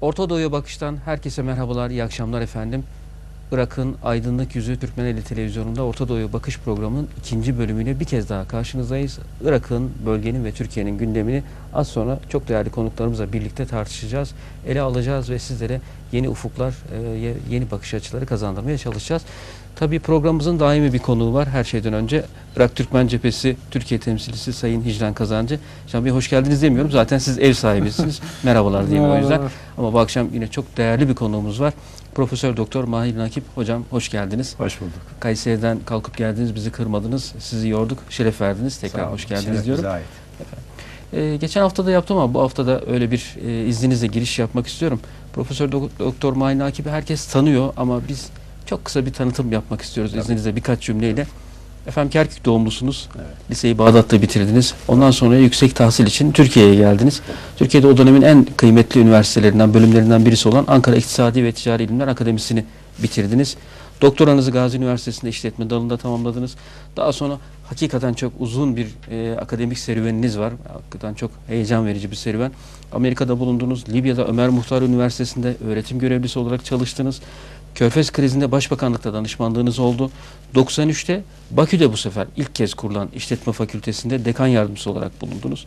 Orta Doğu'ya bakıştan herkese merhabalar, iyi akşamlar efendim. Irak'ın Aydınlık Yüzü Türkmeneli Televizyonu'nda Orta Doğu'ya bakış programının ikinci bölümüyle bir kez daha karşınızdayız. Irak'ın, bölgenin ve Türkiye'nin gündemini az sonra çok değerli konuklarımızla birlikte tartışacağız, ele alacağız ve sizlere yeni ufuklar, e, ye- yeni bakış açıları kazandırmaya çalışacağız. Tabii programımızın daimi bir konuğu var her şeyden önce. Irak Türkmen Cephesi Türkiye temsilcisi Sayın Hicran Kazancı. Hicran Bey hoş geldiniz demiyorum. Zaten siz ev sahibisiniz. Merhabalar diyeyim o yüzden. Ama bu akşam yine çok değerli bir konuğumuz var. Profesör Doktor Mahir Nakip hocam hoş geldiniz. Hoş bulduk. Kayseri'den kalkıp geldiniz, bizi kırmadınız, sizi yorduk, şeref verdiniz. Tekrar olun. hoş geldiniz Şeref diyorum. Ee, geçen hafta da yaptım ama bu hafta da öyle bir e, izninizle giriş yapmak istiyorum. Profesör Dok- Doktor Mahir Nakip'i herkes tanıyor ama biz çok kısa bir tanıtım yapmak istiyoruz Tabii. izninizle birkaç cümleyle. Efendim Kerkük doğumlusunuz. Evet. Liseyi Bağdat'ta bitirdiniz. Ondan sonra yüksek tahsil için Türkiye'ye geldiniz. Türkiye'de o dönemin en kıymetli üniversitelerinden, bölümlerinden birisi olan Ankara İktisadi ve Ticari İlimler Akademisi'ni bitirdiniz. Doktoranızı Gazi Üniversitesi'nde işletme dalında tamamladınız. Daha sonra hakikaten çok uzun bir e, akademik serüveniniz var. Hakikaten çok heyecan verici bir serüven. Amerika'da bulundunuz. Libya'da Ömer Muhtar Üniversitesi'nde öğretim görevlisi olarak çalıştınız. Körfez krizinde başbakanlıkta danışmanlığınız oldu. 93'te Bakü'de bu sefer ilk kez kurulan işletme fakültesinde dekan yardımcısı olarak bulundunuz.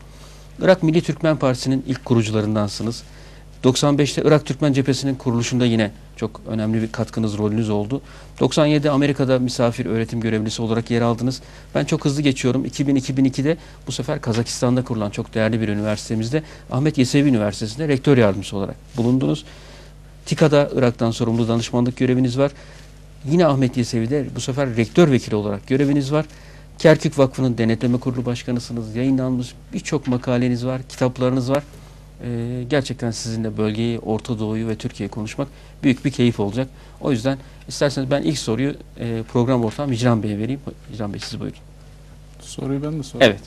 Irak Milli Türkmen Partisi'nin ilk kurucularındansınız. 95'te Irak Türkmen Cephesi'nin kuruluşunda yine çok önemli bir katkınız, rolünüz oldu. 97'de Amerika'da misafir öğretim görevlisi olarak yer aldınız. Ben çok hızlı geçiyorum. 2000-2002'de bu sefer Kazakistan'da kurulan çok değerli bir üniversitemizde Ahmet Yesevi Üniversitesi'nde rektör yardımcısı olarak bulundunuz. TİKA'da Irak'tan sorumlu danışmanlık göreviniz var. Yine Ahmet Yesevi'de bu sefer rektör vekili olarak göreviniz var. Kerkük Vakfı'nın denetleme kurulu başkanısınız. Yayınlanmış birçok makaleniz var, kitaplarınız var. Ee, gerçekten sizinle bölgeyi, Orta Doğu'yu ve Türkiye'yi konuşmak büyük bir keyif olacak. O yüzden isterseniz ben ilk soruyu e, program ortağım Hicran Bey'e vereyim. Hicran Bey siz buyurun. Soruyu ben mi sorayım? Evet.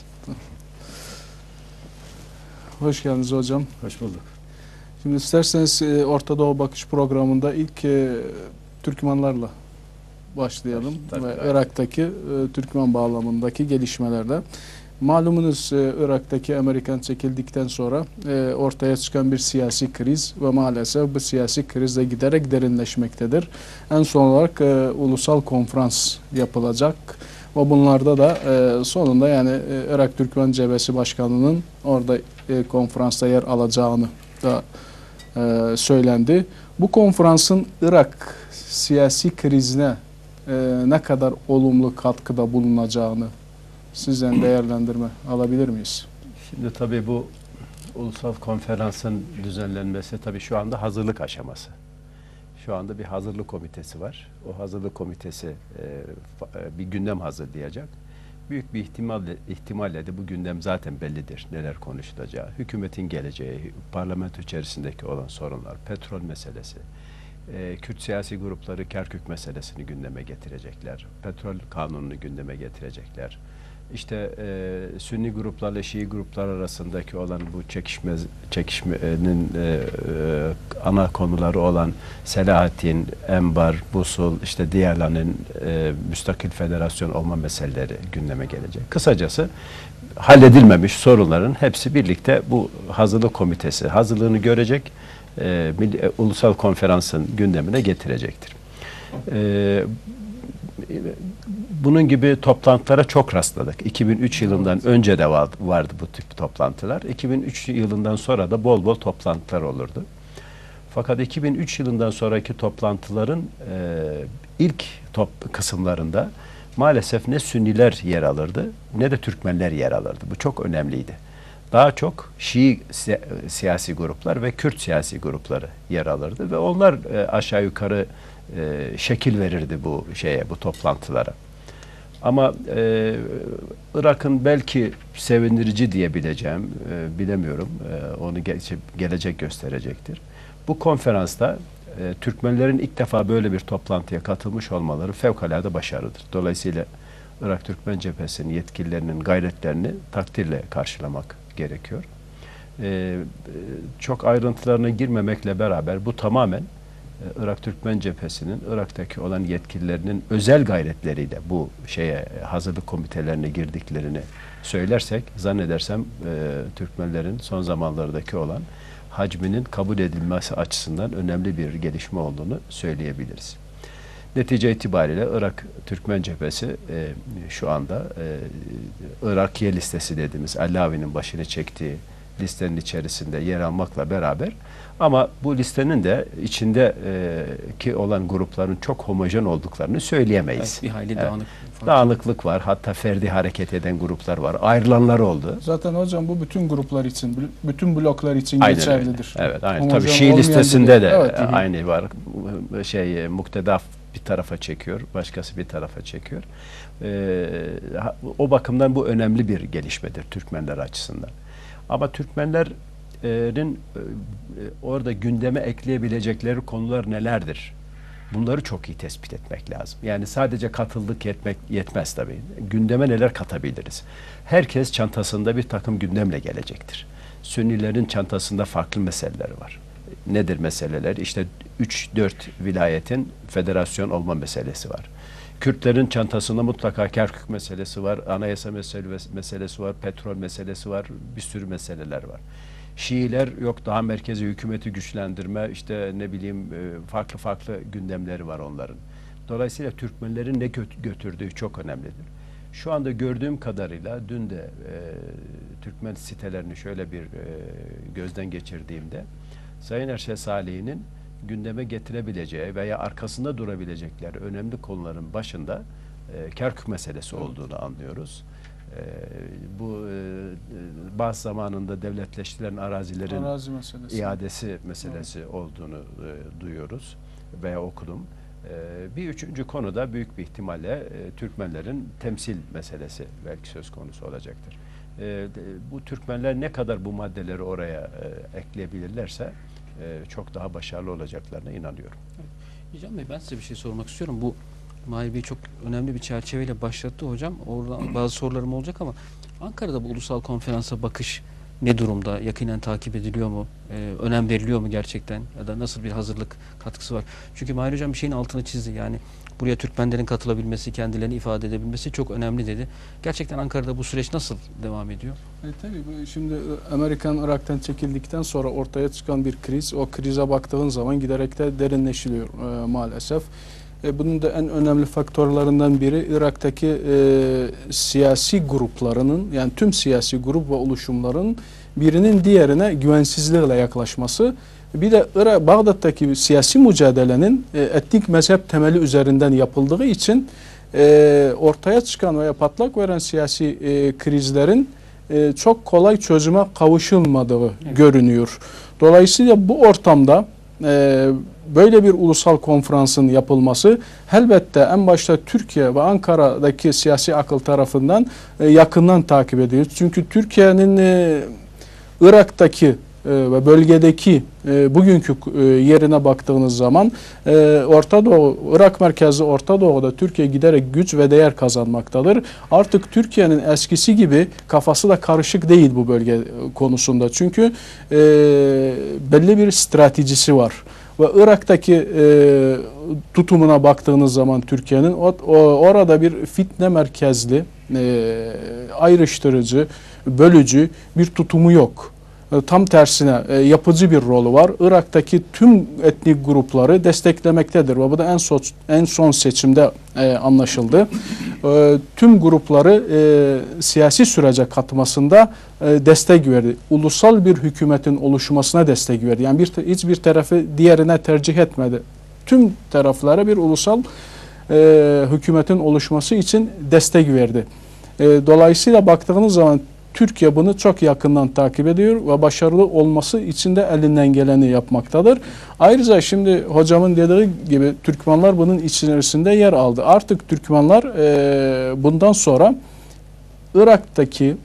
Hoş geldiniz hocam. Hoş bulduk. Şimdi isterseniz e, Orta Doğu Bakış programında ilk e, Türkmenlerle başlayalım. Tabii, Ve. Irak'taki e, Türkmen bağlamındaki gelişmelerle. Malumunuz e, Irak'taki Amerikan çekildikten sonra e, ortaya çıkan bir siyasi kriz ve maalesef bu siyasi kriz de giderek derinleşmektedir. En son olarak e, ulusal konferans yapılacak ve bunlarda da e, sonunda yani e, Irak Türkmen Cebesi Başkanı'nın orada e, konferansta yer alacağını da e, söylendi. Bu konferansın Irak siyasi krizine e, ne kadar olumlu katkıda bulunacağını sizden değerlendirme alabilir miyiz? Şimdi tabii bu ulusal konferansın düzenlenmesi tabii şu anda hazırlık aşaması. Şu anda bir hazırlık komitesi var. O hazırlık komitesi e, e, bir gündem hazırlayacak. Büyük bir ihtimalle, ihtimalle de bu gündem zaten bellidir. Neler konuşulacağı, hükümetin geleceği, parlamento içerisindeki olan sorunlar, petrol meselesi, e, Kürt siyasi grupları Kerkük meselesini gündeme getirecekler. Petrol kanununu gündeme getirecekler. İşte e, Sünni gruplarla Şii gruplar arasındaki olan bu çekişme çekişmenin e, e, ana konuları olan Selahattin, Enbar, Busul, işte Diyarlan'ın e, müstakil federasyon olma meseleleri gündeme gelecek. Kısacası halledilmemiş sorunların hepsi birlikte bu hazırlık komitesi hazırlığını görecek, e, e, ulusal konferansın gündemine getirecektir. E, bunun gibi toplantılara çok rastladık. 2003 yılından önce de var- vardı bu tip toplantılar. 2003 yılından sonra da bol bol toplantılar olurdu. Fakat 2003 yılından sonraki toplantıların e, ilk top kısımlarında maalesef ne Sünniler yer alırdı ne de Türkmenler yer alırdı. Bu çok önemliydi. Daha çok Şii si- siyasi gruplar ve Kürt siyasi grupları yer alırdı ve onlar e, aşağı yukarı e, şekil verirdi bu şeye, bu toplantılara. Ama e, Irak'ın belki sevindirici diyebileceğim, e, bilemiyorum, e, onu ge- gelecek gösterecektir. Bu konferansta e, Türkmenlerin ilk defa böyle bir toplantıya katılmış olmaları fevkalade başarıdır. Dolayısıyla Irak Türkmen Cephesi'nin yetkililerinin gayretlerini takdirle karşılamak gerekiyor. E, e, çok ayrıntılarına girmemekle beraber bu tamamen Irak Türkmen Cephesi'nin Irak'taki olan yetkililerinin özel gayretleriyle bu şeye hazırlık komitelerine girdiklerini söylersek zannedersem e, Türkmenlerin son zamanlardaki olan hacminin kabul edilmesi açısından önemli bir gelişme olduğunu söyleyebiliriz. Netice itibariyle Irak Türkmen cephesi e, şu anda e, Irakiye listesi dediğimiz Allavi'nin başını çektiği listenin içerisinde yer almakla beraber ama bu listenin de içinde e, ki olan grupların çok homojen olduklarını söyleyemeyiz. Evet, bir hayli Evet. dağınık. farklı. Dağınıklık var. Hatta ferdi hareket eden gruplar var. Ayrılanlar oldu. Zaten hocam bu bütün gruplar için, bütün bloklar için Aynen geçerlidir. öyle. Evet, aynen. Homojen Tabii Şii olmayan listesinde biri- de Evet. aynı var. Şey e, muktedaf bir tarafa çekiyor, başkası bir tarafa çekiyor. Ee, o bakımdan bu önemli bir gelişmedir Türkmenler açısından. Ama Türkmenlerin e, e, orada gündeme ekleyebilecekleri konular nelerdir? Bunları çok iyi tespit etmek lazım. Yani sadece katıldık yetmek yetmez tabii. Gündeme neler katabiliriz? Herkes çantasında bir takım gündemle gelecektir. Sünnilerin çantasında farklı meseleler var. Nedir meseleler? İşte 3-4 vilayetin federasyon olma meselesi var. Kürtlerin çantasında mutlaka Kerkük meselesi var, anayasa mesele- meselesi var, petrol meselesi var, bir sürü meseleler var. Şiiler yok daha merkezi hükümeti güçlendirme, işte ne bileyim e, farklı farklı gündemleri var onların. Dolayısıyla Türkmenlerin ne gö- götürdüğü çok önemlidir. Şu anda gördüğüm kadarıyla dün de e, Türkmen sitelerini şöyle bir e, gözden geçirdiğimde Sayın Erşe Salih'in gündeme getirebileceği veya arkasında durabilecekleri önemli konuların başında e, Kerkük meselesi olduğunu anlıyoruz. E, bu e, e, bazı zamanında devletleştirilen arazilerin Arazi meselesi. iadesi meselesi olduğunu e, duyuyoruz veya okudum. E, bir üçüncü konu da büyük bir ihtimalle e, Türkmenlerin temsil meselesi belki söz konusu olacaktır. E, bu Türkmenler ne kadar bu maddeleri oraya e, ekleyebilirlerse e, çok daha başarılı olacaklarına inanıyorum. Hocam Bey ben size bir şey sormak istiyorum. Bu Mahir Bey çok önemli bir çerçeveyle başlattı hocam. Oradan bazı sorularım olacak ama Ankara'da bu ulusal konferansa bakış ne durumda? Yakinen takip ediliyor mu? Ee, önem veriliyor mu gerçekten? Ya da nasıl bir hazırlık katkısı var? Çünkü Mahir Hocam bir şeyin altını çizdi. Yani buraya Türkmenlerin katılabilmesi, kendilerini ifade edebilmesi çok önemli dedi. Gerçekten Ankara'da bu süreç nasıl devam ediyor? E, tabii şimdi Amerikan Irak'tan çekildikten sonra ortaya çıkan bir kriz. O krize baktığın zaman giderek de derinleşiliyor e, maalesef. E, bunun da en önemli faktörlerinden biri Irak'taki e, siyasi gruplarının yani tüm siyasi grup ve oluşumların birinin diğerine güvensizlikle yaklaşması. Bir de Irak, Bağdat'taki siyasi mücadelenin e, etnik mezhep temeli üzerinden yapıldığı için e, ortaya çıkan veya patlak veren siyasi e, krizlerin e, çok kolay çözüme kavuşulmadığı Evet. görünüyor. Dolayısıyla bu ortamda e, böyle bir ulusal konferansın yapılması elbette en başta Türkiye ve Ankara'daki siyasi akıl tarafından e, yakından takip ediliyor. Çünkü Türkiye'nin e, Irak'taki ve bölgedeki e, bugünkü e, yerine baktığınız zaman e, Orta Doğu, Irak merkezli Orta Doğu'da Türkiye giderek güç ve değer kazanmaktadır. Artık Türkiye'nin eskisi gibi kafası da karışık değil bu bölge e, konusunda. Çünkü e, belli bir stratejisi var. Ve Irak'taki e, tutumuna baktığınız zaman Türkiye'nin orada bir fitne merkezli, e, ayrıştırıcı, bölücü bir tutumu yok. E, Tam tersine e, yapıcı bir rolü var. Irak'taki tüm etnik grupları desteklemektedir bu da en son en son seçimde e, anlaşıldı. Tüm grupları siyasi sürece katmasında destek verdi. Ulusal bir hükümetin oluşmasına destek verdi. Yani bir hiçbir tarafı diğerine tercih etmedi. Tüm taraflara bir ulusal hükümetin oluşması için destek verdi. Dolayısıyla baktığınız zaman Türkiye bunu çok yakından takip ediyor ve başarılı olması için de elinden geleni yapmaktadır. Ayrıca şimdi hocamın dediği gibi Türkmenler bunun içerisinde yer aldı. Artık Türkmenler e, bundan sonra Irak'taki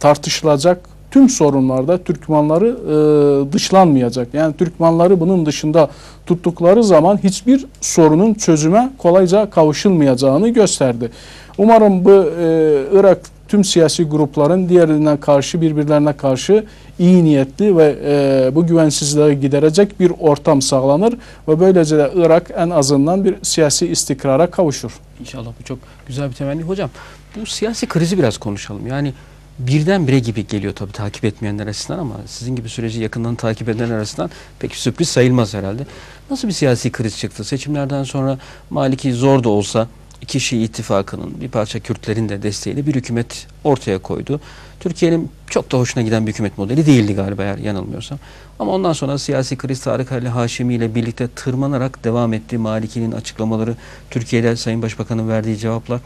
tartışılacak tüm sorunlarda Türkmenleri e, dışlanmayacak. Yani Türkmenleri bunun dışında tuttukları zaman hiçbir sorunun çözüme kolayca kavuşulmayacağını gösterdi. Umarım bu e, Irak tüm siyasi grupların diğerlerine karşı birbirlerine karşı iyi niyetli ve e, bu güvensizliği giderecek bir ortam sağlanır ve böylece de Irak en azından bir siyasi istikrara kavuşur. İnşallah bu çok güzel bir temenni. Hocam bu siyasi krizi biraz konuşalım. Yani birdenbire gibi geliyor tabii takip etmeyenler arasından ama sizin gibi süreci yakından takip edenler arasından pek sürpriz sayılmaz herhalde. Nasıl bir siyasi kriz çıktı? Seçimlerden sonra Maliki zor da olsa iki Şii ittifakının bir parça Kürtlerin de desteğiyle bir hükümet ortaya koydu. Türkiye'nin çok da hoşuna giden bir hükümet modeli değildi galiba eğer yanılmıyorsam. Ama ondan sonra siyasi kriz Tarık Ali Haşimi ile birlikte tırmanarak devam etti. Maliki'nin açıklamaları, Türkiye'de Sayın Başbakan'ın verdiği cevaplar.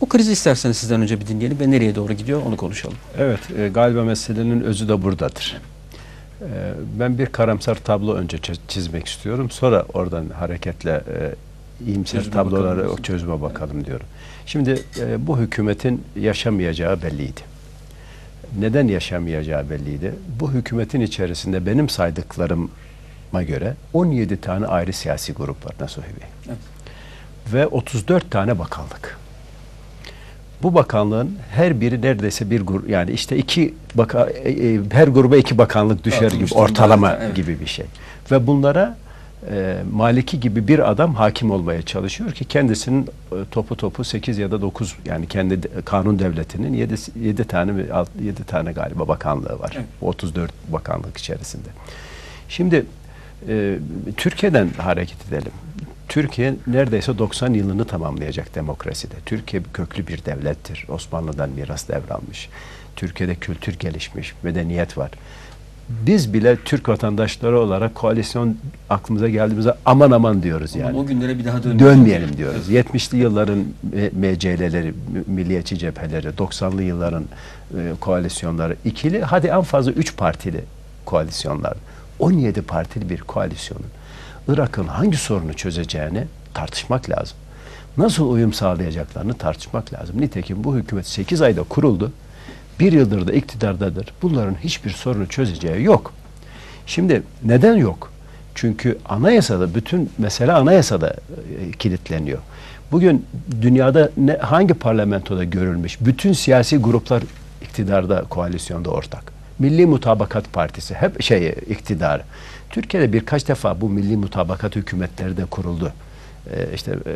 O krizi isterseniz sizden önce bir dinleyelim ve nereye doğru gidiyor onu konuşalım. Evet, e, galiba meselenin özü de buradadır. E, ben bir karamsar tablo önce çiz- çizmek istiyorum. Sonra oradan hareketle e, iyimser Çözüme tabloları bakalım. çözüme bakalım diyorum. Şimdi e, bu hükümetin yaşamayacağı belliydi. Neden yaşamayacağı belliydi. Bu hükümetin içerisinde benim saydıklarıma göre 17 tane ayrı siyasi grup var Nasuhi Bey. Evet. Ve 34 tane bakanlık. Bu bakanlığın her biri neredeyse bir grup yani işte iki baka, e, e, her gruba iki bakanlık düşer gibi ortalama evet. gibi bir şey. Ve bunlara e, Maliki gibi bir adam hakim olmaya çalışıyor ki kendisinin e, topu topu 8 ya da 9 yani kendi de- kanun devletinin 7 7 tane mi 7 tane galiba bakanlığı var. Evet. Bu 34 bakanlık içerisinde. Şimdi e, Türkiye'den hareket edelim. Türkiye neredeyse 90 yılını tamamlayacak demokraside. Türkiye köklü bir devlettir. Osmanlı'dan miras devralmış. Türkiye'de kültür gelişmiş, medeniyet var. Biz bile Türk vatandaşları olarak koalisyon aklımıza geldiğimizde aman aman diyoruz yani. Ama o günlere bir daha dönmeyelim. Dönmeyelim diyoruz. 70'li yılların MCL'leri, Milliyetçi cepheleri, 90'lı yılların e, koalisyonları, ikili, hadi en fazla 3 partili koalisyonlar. 17 partili bir koalisyonun Irak'ın hangi sorunu çözeceğini tartışmak lazım. Nasıl uyum sağlayacaklarını tartışmak lazım. Nitekim bu hükümet 8 ayda kuruldu. Bir yıldır da iktidardadır. Bunların hiçbir sorunu çözeceği yok. Şimdi neden yok? Çünkü anayasada bütün mesele anayasada e, kilitleniyor. Bugün dünyada ne, hangi parlamentoda görülmüş? Bütün siyasi gruplar iktidarda, koalisyonda ortak. Milli Mutabakat Partisi hep şey iktidar. Türkiye'de birkaç defa bu milli mutabakat hükümetleri de kuruldu. Ee, işte e,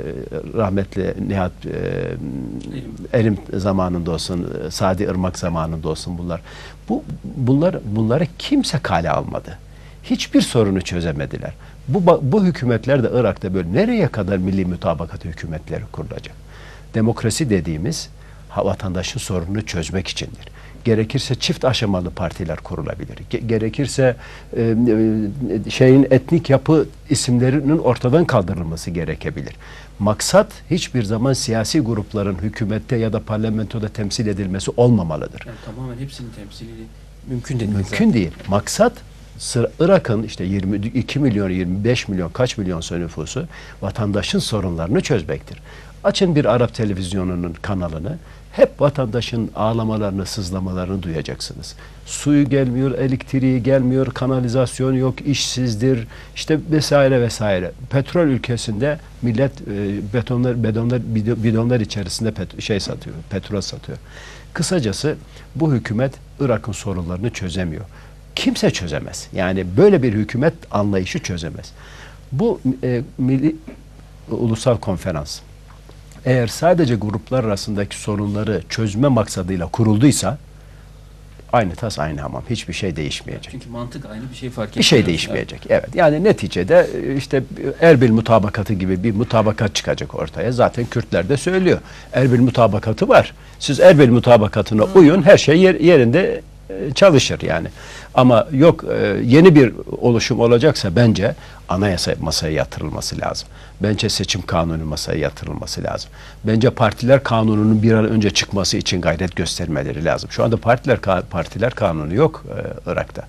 rahmetli Nihat e, Erim zamanında olsun, e, Sadi Irmak zamanında olsun bunlar. Bu bunlar bunları kimse kale almadı. Hiçbir sorunu çözemediler. Bu bu hükümetler de Irak'ta böyle nereye kadar milli mutabakat hükümetleri kurulacak? Demokrasi dediğimiz vatandaşın sorununu çözmek içindir. Gerekirse çift aşamalı partiler kurulabilir. Ge- gerekirse e, e, şeyin etnik yapı isimlerinin ortadan kaldırılması gerekebilir. Maksat hiçbir zaman siyasi grupların hükümette ya da parlamentoda temsil edilmesi olmamalıdır. Yani tamamen hepsinin temsili mümkün değil. Mümkün değil. Maksat Irak'ın işte 22 milyon, 25 milyon, kaç milyonsa nüfusu vatandaşın sorunlarını çözmektir. Açın bir Arap televizyonunun kanalını. Hep vatandaşın ağlamalarını, sızlamalarını duyacaksınız. Suyu gelmiyor, elektriği gelmiyor, kanalizasyon yok, işsizdir, işte vesaire vesaire. Petrol ülkesinde millet e, betonlar, bedonlar, bido- bidonlar içerisinde pet- şey satıyor, petrol satıyor. Kısacası bu hükümet Irak'ın sorunlarını çözemiyor. Kimse çözemez. Yani böyle bir hükümet anlayışı çözemez. Bu e, milli ulusal konferans eğer sadece gruplar arasındaki sorunları çözme maksadıyla kurulduysa aynı tas aynı hamam. Hiçbir şey değişmeyecek. Çünkü mantık aynı bir şey fark Bir şey etmiyor. değişmeyecek. Evet. Yani neticede e, işte Erbil mutabakatı gibi bir mutabakat çıkacak ortaya. Zaten Kürtler de söylüyor. Erbil mutabakatı var. Siz Erbil mutabakatına uyun her şey yer- yerinde e, çalışır yani. Ama yok e, yeni bir oluşum olacaksa bence anayasa masaya yatırılması lazım. Bence seçim kanunu masaya yatırılması lazım. Bence partiler kanununun bir an önce çıkması için gayret göstermeleri lazım. Şu anda partiler partiler kanunu yok e, Irak'ta.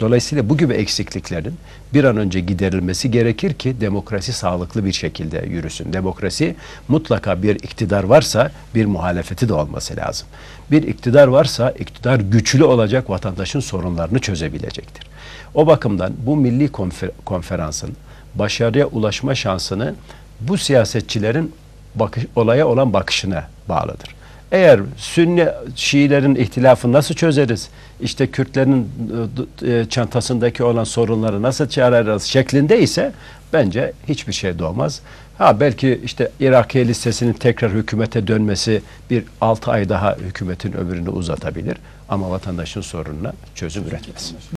Dolayısıyla bu gibi eksikliklerin bir an önce giderilmesi gerekir ki demokrasi sağlıklı bir şekilde yürüsün. Demokrasi mutlaka bir iktidar varsa bir muhalefeti de olması lazım. Bir iktidar varsa iktidar güçlü olacak vatandaşın sorunlarını çözebilecektir. O bakımdan bu milli konfer- konferansın başarıya ulaşma şansını bu siyasetçilerin bakış, olaya olan bakışına bağlıdır. Eğer Sünni Şiilerin ihtilafını nasıl çözeriz? İşte Kürtlerin e, e, çantasındaki olan sorunları nasıl çağırırız şeklinde ise bence hiçbir şey doğmaz. Ha belki işte Irakiye listesinin tekrar hükümete dönmesi bir 6 ay daha hükümetin ömrünü uzatabilir. ama vatandaşın sorununa çözüm üretmez.